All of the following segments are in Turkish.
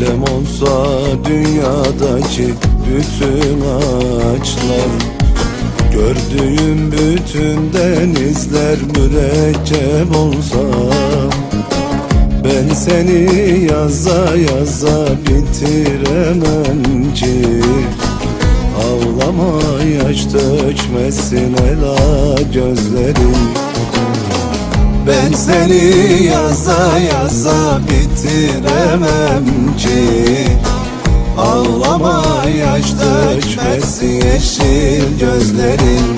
Elem olsa dünyadaki bütün ağaçlar Gördüğüm bütün denizler mürekkep olsa Ben seni yaza yaza bitiremem ki. Ağlama yaş dökmesin ela gözlerin ben seni yaza yaza bitiremem ki. Ağlama yaş dökmesi yeşil gözlerin.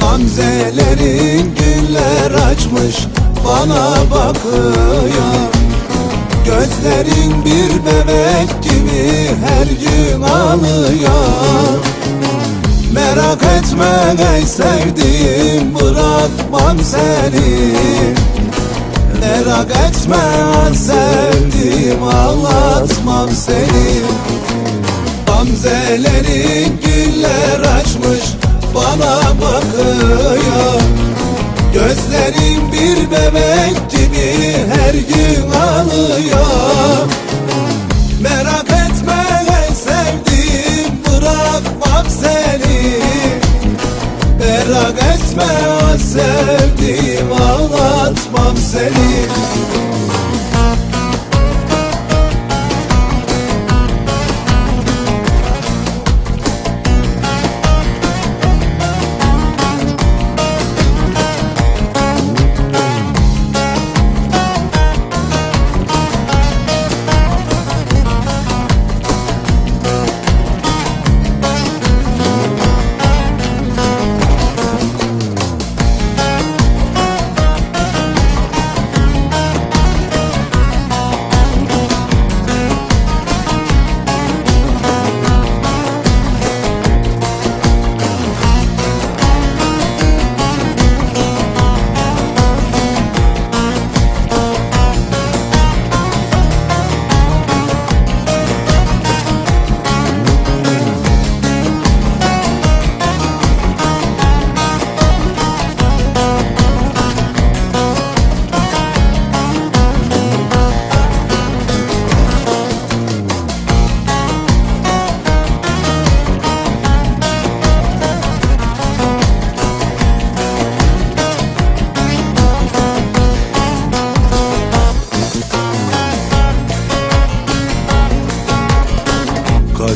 Gamzelerin güller açmış bana bakıyor. Gözlerin bir bebek gibi her gün ağlıyor Merak etme ey sevdiğim bırakmam seni. Merak etme sevdiğim ağlatmam seni. Gamzelerin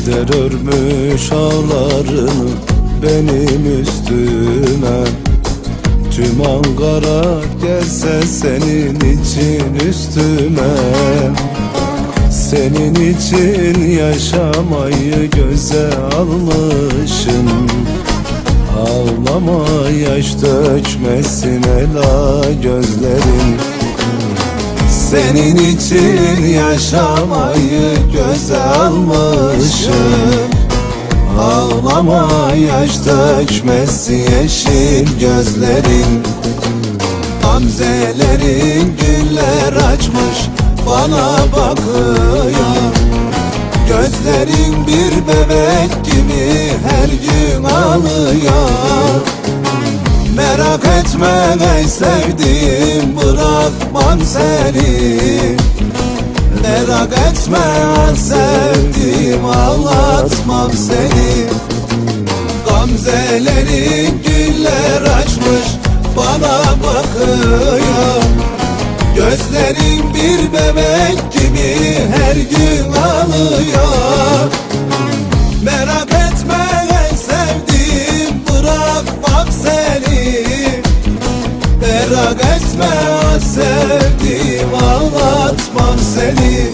Kader örmüş ağlarını benim üstüme. Tüm Ankara gelse senin için üstüme. Senin için yaşamayı göze almışım. Ağlama yaş dökmesin ela gözlerin senin için yaşamayı göze almışım. Ağlama yaş dökmesi yeşil gözlerin. Gamzelerin güller açmış bana bakıyor. Gözlerin bir bebek gibi her gün ağlıyor Merak etme ey sevdiğim bırakmam seni. Merak etme sevdiğim ağlatmam seni. Gamzelerin güller açmış bana bakıyor. Gözlerin bir bebek gibi her gün ağlıyor. Merak etme ey sevdiğim bırakmam seni Merak etme sevdiğim ağlatmam seni